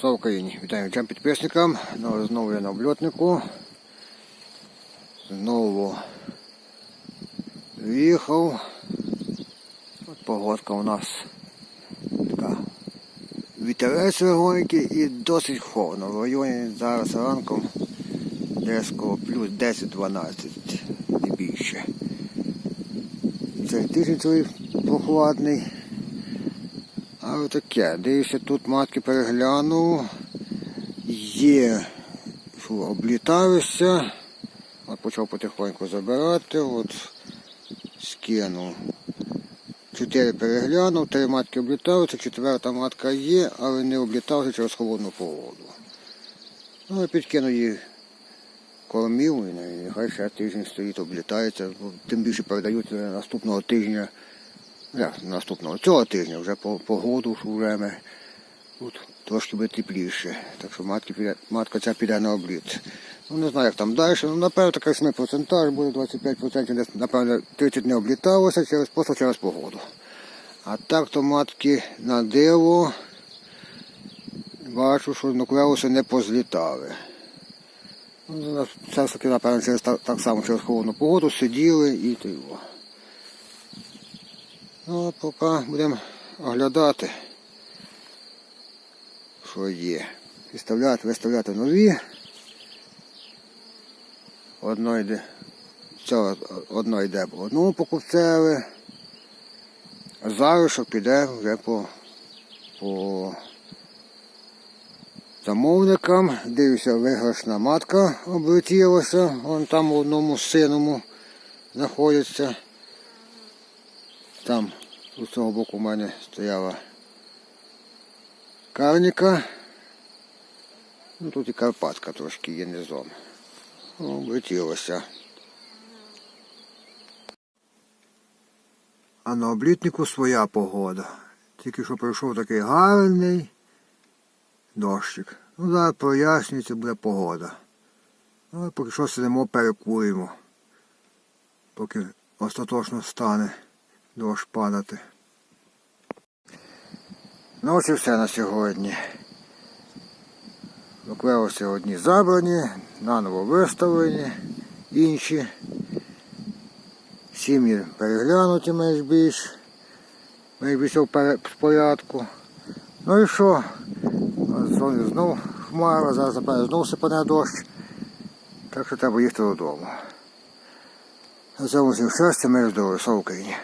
Слава Україні! Вітаю всім підписникам. Ну, Знову я на обльотнику. Знову в'їхав. От погодка у нас така. Вітерець легонький і досить холодно. В районі зараз ранком десь плюс 10-12, не більше. Цей тиждень цей прохладний. Але таке, дивишся, тут матки переглянув. Є, що обліталися. От почав потихоньку забирати, от скинув. Чотири переглянув, три матки обліталися, четверта матка є, але не обліталася через холодну погоду. Ну, я підкинув її кормів, і нехай ще тиждень стоїть, облітається, тим більше передають е, наступного тижня. Наступного цього тижня вже по погоду, вже тут трошки буде тепліше. Так що матки піде, матка ця піде на обліт. Ну не знаю, як там далі. Ну, напевно, такий самий процентаж буде 25%, десь, напевно, 30 не обліталося через просто через погоду. А так то матки на диво бачу, що нуклеуси не позлітали. Ну, Все ж таки, напевно, через так, само через холодну погоду сиділи і його. Ну, а поки будемо оглядати, що є. Виставляти, виставляти нові. Одно йде, цього одно йде по одному покупцеві, а залишок піде вже по, по замовникам. Дивлюся, виграшна матка облетілася, вон там у одному синому знаходиться. Там з цього боку в мене стояла карніка. Ну тут і Карпатка трошки є низом. Облетілося. А на облітнику своя погода. Тільки що прийшов такий гарний дощик. Ну зараз прояснюється буде погода. Ну, поки що сидимо, перекуємо. Поки остаточно стане дощ падати. Ну ось і все на сьогодні. Нуклеуси одні забрані, наново виставлені, інші. Сім'ї переглянуті менш більш. Менш більш в порядку. Ну і що? Знову знов хмара, зараз напевно знову сипане дощ. Так що треба їхати додому. На цьому всім щастя, мир здоров'я, слава Україні.